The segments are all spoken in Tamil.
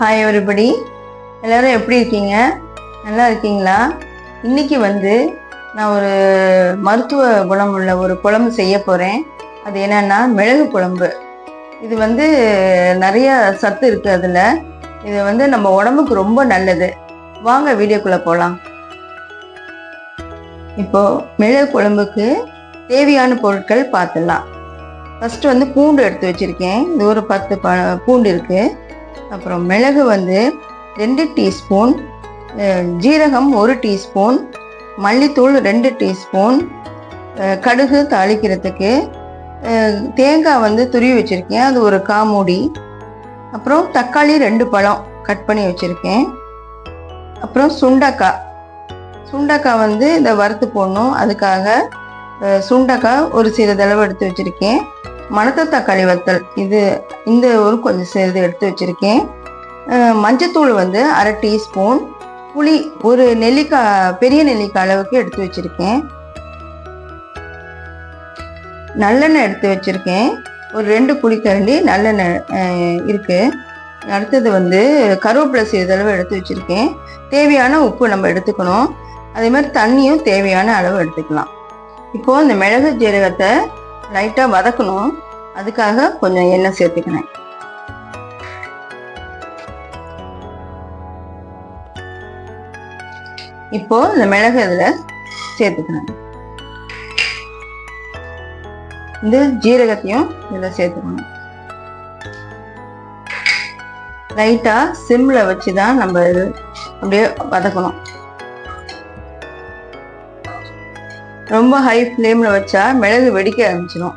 ஹாய் எவ்ரிபடி எல்லாரும் எப்படி இருக்கீங்க? நல்லா இருக்கீங்களா? இன்றைக்கி வந்து நான் ஒரு மருத்துவ குணம் உள்ள ஒரு குழம்பு செய்ய போகிறேன் அது என்னென்னா மிளகு குழம்பு. இது வந்து நிறைய சத்து இருக்குது அதில். இது வந்து நம்ம உடம்புக்கு ரொம்ப நல்லது. வாங்க வீடியோக்குள்ளே போகலாம் இப்போது மிளகு குழம்புக்கு தேவையான பொருட்கள் பார்த்துடலாம். ஃபஸ்ட்டு வந்து பூண்டு எடுத்து வச்சுருக்கேன். இது ஒரு பத்து ப பூண்டு இருக்குது அப்புறம் மிளகு வந்து ரெண்டு டீஸ்பூன் ஜீரகம் ஒரு டீஸ்பூன் மல்லித்தூள் ரெண்டு டீஸ்பூன் கடுகு தாளிக்கிறதுக்கு தேங்காய் வந்து துருவி வச்சுருக்கேன். அது ஒரு காமூடி அப்புறம் தக்காளி ரெண்டு பழம் கட் பண்ணி வச்சுருக்கேன். அப்புறம் சுண்டக்காய். சுண்டக்காய் வந்து இந்த வறுத்து போடணும். அதுக்காக சுண்டக்காய் ஒரு சிறிதளவு எடுத்து வச்சுருக்கேன். மணத்த தக்காளி வத்தல். இது இந்த ஒரு கொஞ்சம் சேர்த்து எடுத்து வச்சுருக்கேன். மஞ்சத்தூள் வந்து அரை டீஸ்பூன். புளி ஒரு நெல்லிக்காய் பெரிய நெல்லிக்காய் அளவுக்கு எடுத்து வச்சுருக்கேன். நல்லெண்ணெய் எடுத்து வச்சுருக்கேன். ஒரு ரெண்டு குழிக்கரண்டி நல்லெண்ணெய் இருக்குது அடுத்தது வந்து கருவேப்பிலை சிறிதளவு எடுத்து வச்சுருக்கேன். தேவையான உப்பு நம்ம எடுத்துக்கணும். அதே மாதிரி தண்ணியும் தேவையான அளவு எடுத்துக்கலாம். இப்போது இந்த மிளகு ஜீரகத்தை லைட்டாக வதக்கணும். அதுக்காக கொஞ்சம் எண்ணெய் சேர்த்துக்கிறேன். இப்போ இந்த மிளகு இதில் சேர்த்துக்கணும் இந்த ஜீரகத்தையும் இதில் சேர்த்துக்கணும். லைட்டாக சிம்மில் வச்சு தான் நம்ம இது அப்படியே வதக்கணும். ரொம்ப ஹை ஃப்ளேமில் வச்சா மிளகு வெடிக்க ஆரம்பிச்சிடும்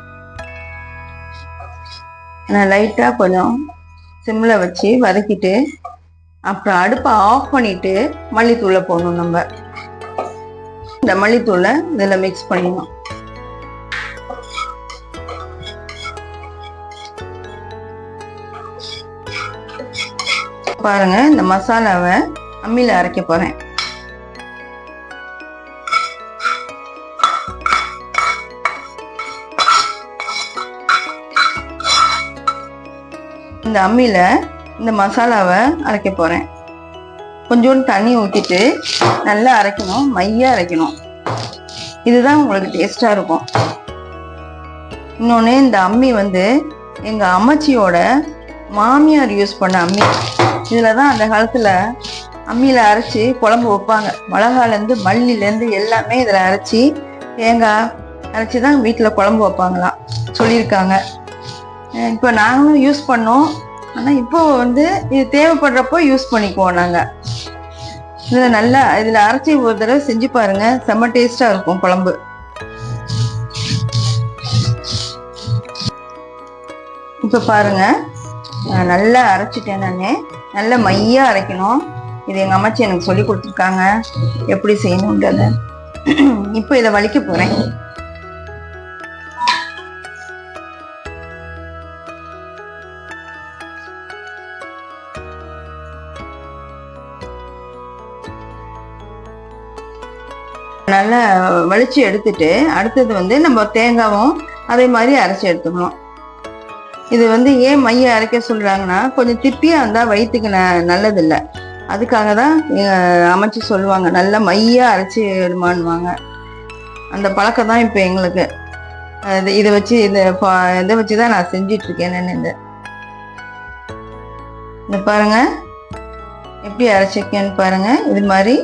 நான் லைட்டாக கொஞ்சம் சிம்மில் வச்சு வதக்கிட்டு அப்புறம் அடுப்பை ஆஃப் பண்ணிட்டு மல்லித்தூளை போடணும் நம்ம. இந்த மல்லித்தூளை இதில் மிக்ஸ் பண்ணிடணும். பாருங்க இந்த மசாலாவை அம்மியில் அரைக்க போகிறேன் இந்த அம்மியில் இந்த மசாலாவை அரைக்க போகிறேன் கொஞ்சோண்டு தண்ணி ஊற்றிட்டு நல்லா அரைக்கணும் மையாக அரைக்கணும். இதுதான் உங்களுக்கு டேஸ்ட்டாக இருக்கும். இன்னொன்று இந்த அம்மி வந்து எங்கள் அம்மச்சியோட மாமியார் யூஸ் பண்ண அம்மி. இதில் தான் அந்த காலத்தில் அம்மியில் அரைச்சி குழம்பு வைப்பாங்க. மிளகாலேருந்து மல்லிலேருந்து எல்லாமே இதில் அரைச்சி தேங்காய் அரைச்சி தான் வீட்டில் குழம்பு வைப்பாங்களாம். சொல்லியிருக்காங்க. இப்போ நாங்களும் யூஸ் பண்ணோம். ஆனால் இப்போ வந்து இது தேவைப்படுறப்போ யூஸ் பண்ணிக்குவோம் நாங்கள் இதில் நல்லா இதில் அரைச்சி ஒரு தடவை செஞ்சு பாருங்க. செம்ம டேஸ்ட்டாக இருக்கும் குழம்பு. இப்போ பாருங்க. நான் நல்லா அரைச்சிட்டேன் நான். நல்ல மையாக அரைக்கணும். இது எங்கள் அம்மாச்சி எனக்கு சொல்லி கொடுத்துருக்காங்க. எப்படி செய்யணுன்றத. இப்போ இதை வலிக்க போகிறேன் நல்லா வலிச்சு எடுத்துட்டு அடுத்தது வந்து நம்ம தேங்காவும் அதே மாதிரி அரைச்சி எடுத்துக்கணும். இது வந்து ஏன் மைய அரைக்க சொல்றாங்கன்னா கொஞ்சம் திப்பியா இருந்தா வயிற்றுக்கு ந நல்லதில்லை. அதுக்காக தான் அமைச்சு சொல்லுவாங்க. நல்லா மையா அரைச்சி எடுமான்னுவாங்க. அந்த பழக்கம் தான் இப்போ எங்களுக்கு. இது இதை வச்சு இந்த பா- இதை வச்சு தான் நான் செஞ்சிட்டு இருக்கேன் நான் இந்த இந்த பாருங்க. எப்படி அரைச்சிருக்கேன்னு பாருங்க. இது மாதிரி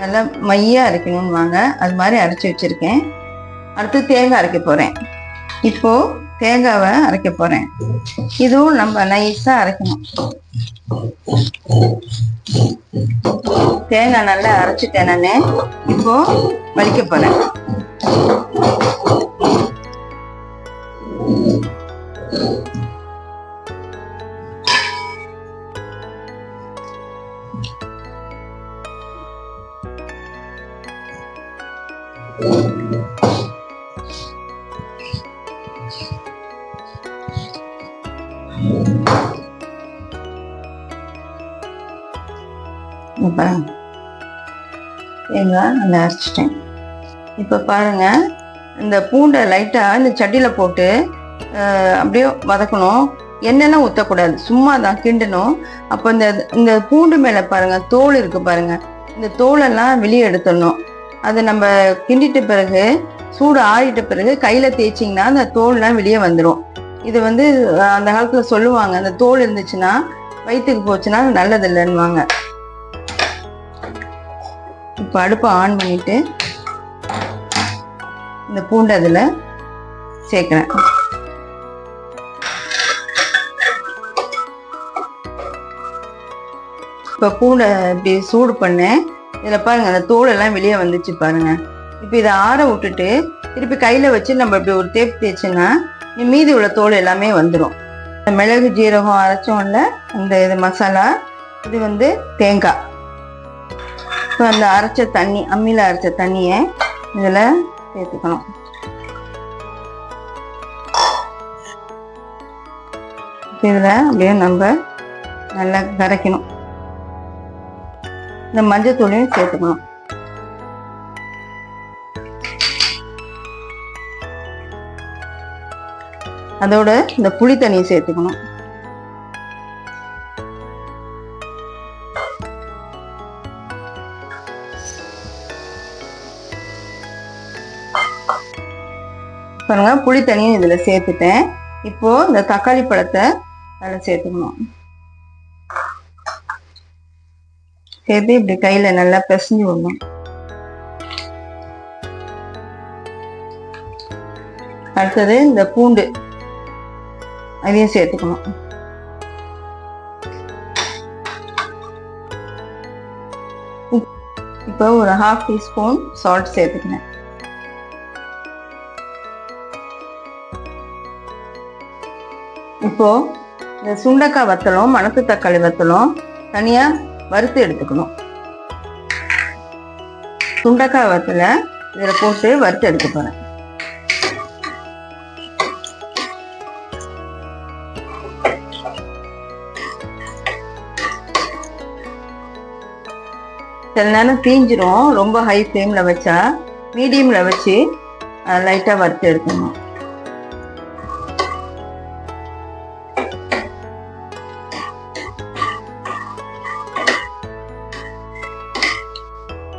நல்லா மையாக அரைக்கணும்னு வாங்க அது மாதிரி அரைச்சி வச்சிருக்கேன். அடுத்து தேங்காய் அரைக்க போகிறேன் இப்போது தேங்காவை அரைக்க போகிறேன் இதுவும் நம்ம நைஸாக அரைக்கணும். தேங்காய் நல்லா அரைச்சிட்டேன் நான். இப்போது வலிக்க போகிறேன் இப்போ பாருங்க தேங்காய் நல்லா அரைச்சிட்டேன். இப்போ பாருங்க இந்த பூண்டை லைட்டாக இந்த சட்டியில் போட்டு அப்படியே வதக்கணும். எண்ணெய்லாம் ஊற்றக்கூடாது சும்மா தான் கிண்டணும். அப்போ இந்த இந்த பூண்டு மேலே பாருங்கள் தோல் இருக்குது பாருங்கள் இந்த தோலெல்லாம் வெளியே எடுத்துடணும். அதை நம்ம கிண்டிட்ட பிறகு சூடு ஆறிட்ட பிறகு கையில் தேய்ச்சிங்கன்னா அந்த தோல்லாம் வெளியே வந்துடும் இது வந்து அந்த காலத்தில் சொல்லுவாங்க அந்த தோல் இருந்துச்சுன்னா வயிற்றுக்கு போச்சுன்னா அது நல்லது இல்லைன்னுவாங்க இப்போ அடுப்பை ஆன் பண்ணிட்டு இந்த பூண்டு அதில் சேர்க்குறேன். இப்போ பூண்டை இப்படி சூடு பண்ணேன் இதில் பாருங்கள் அந்த தோலெல்லாம் வெளியே வந்துச்சு பாருங்க. இப்போ இதை ஆற விட்டுட்டு திருப்பி கையில் வச்சு நம்ம இப்படி ஒரு தேப்பு தேய்ச்சோன்னா மீதி உள்ள தோல் எல்லாமே வந்துடும் மிளகு ஜீரகம் அரைச்சோம்ல இந்த இது மசாலா இது வந்து தேங்காய். இப்போ அந்த அரைச்ச தண்ணி அம்மியில் அரைச்ச தண்ணியை இதில் சேர்த்துக்கணும். இதில் அப்படியே நம்ம நல்லா கரைக்கணும் இந்த மஞ்சத்தூளையும் சேர்த்துக்கணும். அதோட இந்த புளி தண்ணியை சேர்த்துக்கணும். பாருங்க புளி தண்ணியும் இதில் சேர்த்துட்டேன். இப்போ இந்த தக்காளி பழத்தை அதில் சேர்த்துக்கணும். சேர்த்து இப்படி கையில் நல்லா பிசைஞ்சு விடணும். அடுத்தது இந்த பூண்டு அதையும் சேர்த்துக்கணும். இப்போ ஒரு ஹாஃப் டீஸ்பூன் சால்ட் சேர்த்துக்கினேன் இப்போ இந்த சுண்டக்காய் வத்தலும் மணத்து தக்காளி வத்தலும் தனியாக வறுத்து எடுத்துக்கணும். சுண்டக்காய் வத்தலை இதில் போட்டு வறுத்து எடுக்க போகிறேன் சில நேரம் தீஞ்சிரும். ரொம்ப ஹை ஃப்ளேமில் வச்சா மீடியமில் வச்சு லைட்டாக வறுத்து எடுக்கணும்.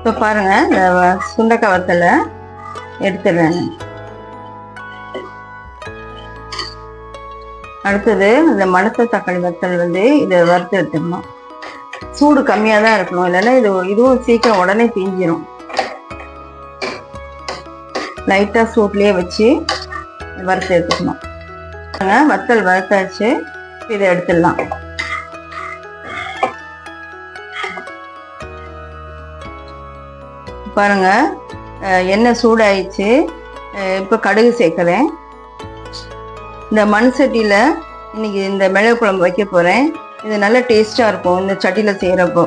இப்போ பாருங்கள் இந்த சுண்டக்காய் வத்தலை எடுத்துடுறேன். அடுத்தது இந்த மணத்த தக்காளி வத்தல் வந்து இதை வறுத்து எடுத்துக்கணும். சூடு கம்மியாக தான் இருக்கணும் இல்லைன்னா இது இதுவும் சீக்கிரம் உடனே தீஞ்சிரும். லைட்டாக சூட்லேயே வச்சு வறுத்து எடுத்துக்கணும். வத்தல் வறுத்தாச்சு இதை எடுத்துடலாம். பாருங்க. எண்ணெய் சூடாயிடுச்சு. இப்போ கடுகு சேர்க்குறேன். இந்த மண் சட்டியில் இன்னைக்கு இந்த மிளகு குழம்பு வைக்க போகிறேன் இது நல்ல டேஸ்டாக இருக்கும் இந்த சட்டியில் செய்கிறப்போ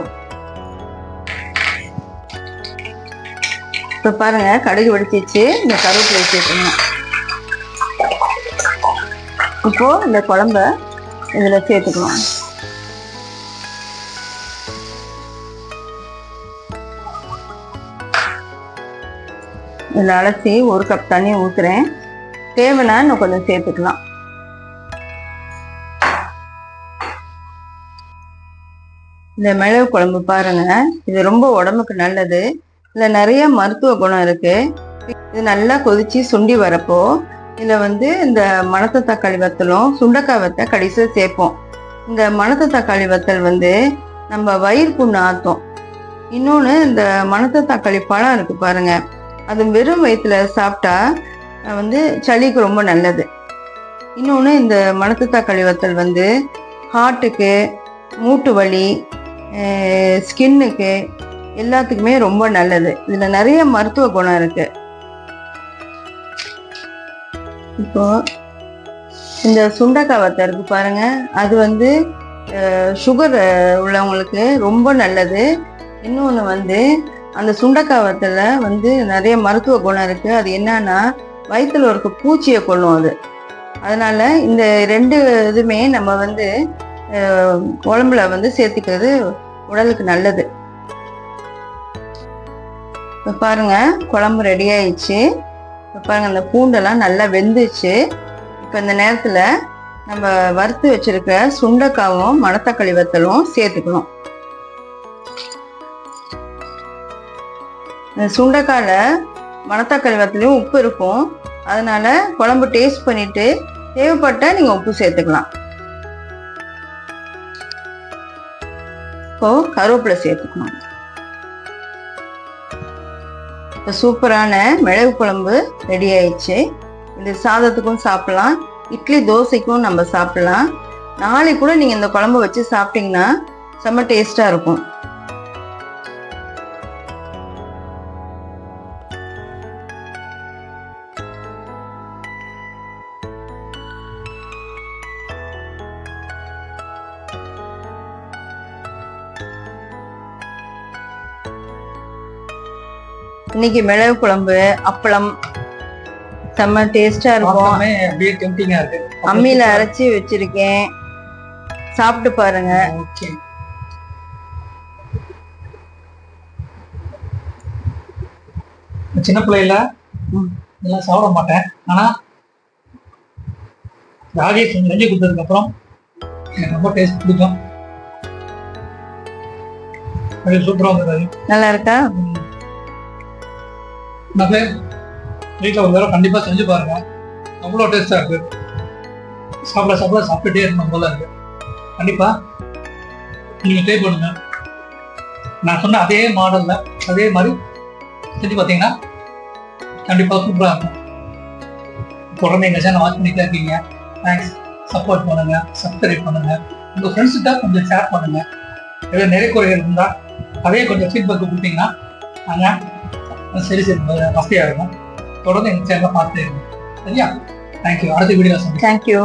இப்போ பாருங்கள் கடுகு வெடிச்சிச்சு. இந்த கருவேப்பிலை சேர்த்துக்கணும் இப்போது இந்த குழம்ப இதில் சேர்த்துக்கலாம். இதில் அலசி ஒரு கப் தண்ணி ஊற்றுறேன் தேவைன்னா இன்னும் கொஞ்சம் சேர்த்துக்கலாம். இந்த மிளகு குழம்பு பாருங்க. இது ரொம்ப உடம்புக்கு நல்லது. இதில் நிறைய மருத்துவ குணம் இருக்கு. இது நல்லா கொதிச்சு சுண்டி வரப்போ இதில் வந்து இந்த மணத்த தக்காளி வத்தலும் சுண்டக்காய் வத்த கடைசியாக சேர்ப்போம். இந்த மணத்த தக்காளி வத்தல் வந்து நம்ம வயிறு புண்ணு ஆற்றும் இன்னொன்று இந்த மணத்த தக்காளி பழம் இருக்குது பாருங்கள் அது வெறும் வயிற்றுல சாப்பிட்டா வந்து சளிக்கு ரொம்ப நல்லது. இன்னொன்று இந்த மணத்து தக்காளி வத்தல் வந்து ஹார்ட்டுக்கு மூட்டு வலி ஸ்கின்னுக்கு எல்லாத்துக்குமே ரொம்ப நல்லது. இதில் நிறைய மருத்துவ குணம் இருக்கு. இப்போ இந்த சுண்டக்காய் வத்தல் இருக்கு பாருங்க. அது வந்து சுகர் உள்ளவங்களுக்கு ரொம்ப நல்லது. இன்னொன்று வந்து அந்த சுண்டக்காய் வத்தல வந்து நிறைய மருத்துவ குணம் இருக்குது அது என்னன்னா வயிற்றில் இருக்க பூச்சியை கொல்லும் அது. அதனால் இந்த ரெண்டு இதுமே நம்ம வந்து குழம்புல உடம்புல வந்து சேர்த்துக்கிறது உடலுக்கு நல்லது. இப்போ பாருங்க குழம்பு ரெடி ஆயிடுச்சு. இப்போ பாருங்கள் அந்த பூண்டெல்லாம் நல்லா வெந்துச்சு. இப்போ இந்த நேரத்தில் நம்ம வறுத்து வச்சுருக்க சுண்டைக்காவும் மணத்தக்காளி வத்தலும் சேர்த்துக்கணும். இந்த மணத்தக்காளி வத்தலையும் உப்பு இருக்கும். அதனால் குழம்பு டேஸ்ட் பண்ணிவிட்டு தேவைப்பட்டால் நீங்கள் உப்பு சேர்த்துக்கலாம். இப்போ கருவேப்பிலை சேர்த்துக்கணும். இப்போ சூப்பரான மிளகு குழம்பு ரெடி ஆயிடுச்சு. இது சாதத்துக்கும் சாப்பிட்லாம். இட்லி தோசைக்கும் நம்ம சாப்பிட்லாம். நாளைக்கு கூட நீங்கள் இந்த குழம்பு வச்சு சாப்பிட்டிங்கன்னா செம்ம டேஸ்ட்டாக இருக்கும். இன்னைக்கு மிளகு குழம்பு அப்பளம் செம்ம டேஸ்டா இருக்கும். அம்மியில அரைச்சி வச்சிருக்கேன். சாப்பிட்டு பாருங்க. சின்ன பிள்ளையில. இதெல்லாம் சாப்பிட மாட்டேன். ஆனா ராஜேஷ் செஞ்சு கொடுத்ததுக்கு அப்புறம் எனக்கு ரொம்ப டேஸ்ட் பிடிக்கும் நல்லா இருக்கா? மகே வீட்டில் ஒரு தடவை கண்டிப்பா செஞ்சு பாருங்க. அவ்வளோ டேஸ்டா இருக்கு. சாப்பிட சாப்பிட சாப்பிட்டுட்டே இருக்கணும் போல இருக்கு. கண்டிப்பா நீங்க ட்ரை பண்ணுங்க. நான் சொன்ன அதே மாடல்ல அதே மாதிரி செஞ்சு பார்த்தீங்கன்னா கண்டிப்பா சூப்பரா இருக்கும். தொடர்ந்து எங்கள் சேனல் வாட்ச் பண்ணிட்டே இருக்கீங்க. தேங்க்ஸ் சப்போர்ட் பண்ணுங்க. சப்ஸ்கிரைப் பண்ணுங்க. உங்க ஃப்ரெண்ட்ஸ்கிட்ட கொஞ்சம் ஷேர் பண்ணுங்க. ஏதாவது நிறைய குறைகள் இருந்தா அதே கொஞ்சம் ஃபீட்பேக் கொடுத்தீங்கன்னா நாங்கள் சரி சரி வசதியாக இருக்கும் தொடர்ந்து எங்கள் சேனலை பார்த்து சரியா தேங்க்யூ அடுத்த வீடியோ சந்திப்போம் தேங்க்யூ